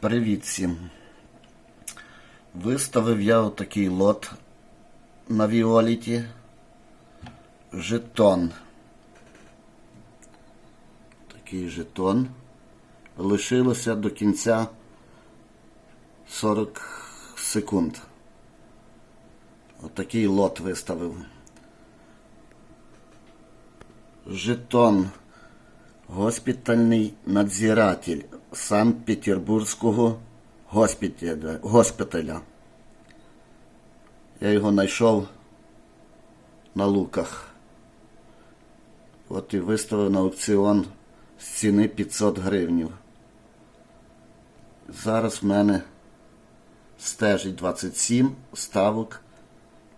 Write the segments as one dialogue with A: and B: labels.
A: Привіт всім. Виставив я отакий лот на Віоліті. Жетон. Такий жетон. Лишилося до кінця 40 секунд. Отакий лот виставив. Жетон. Госпітальний надзиратель Санкт-Петербурзького госпіталя. госпіталя. Я його знайшов на луках. От і виставив на аукціон з ціни 500 гривнів. Зараз в мене стежить 27, ставок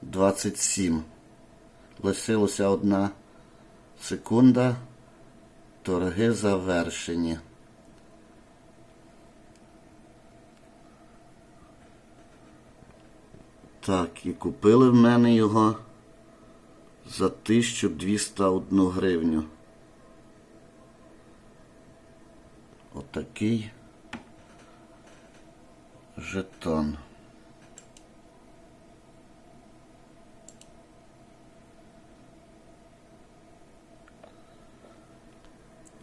A: 27. Лишилося одна секунда. Торги завершені. Так, і купили в мене його за 1201 гривню. Отакий жетон.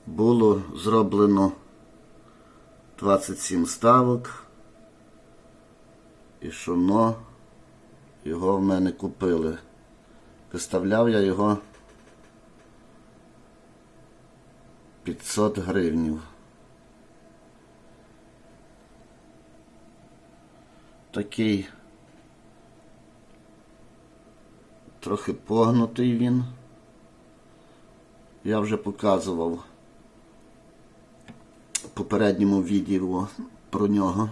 A: Було зроблено 27 ставок. І шуно його в мене купили. Виставляв я його 500 гривнів. Такий трохи погнутий він. Я вже показував в попередньому відео про нього.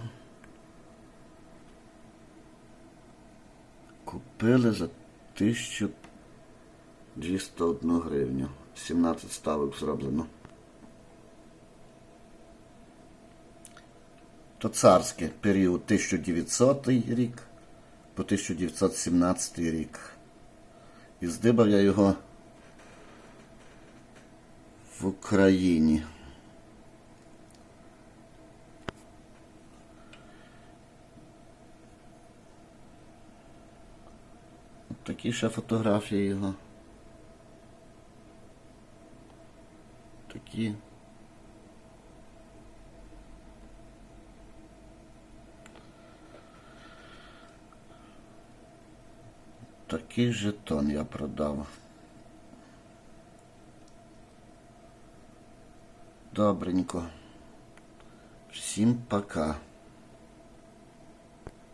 A: Купили за 1201 гривню. 17 ставок зроблено. То царське період 1900 рік по 1917 рік. І здибав я його в Україні. Такі ще фотографії його. Такі. Такий жетон я продав. Добренько. Всім пока.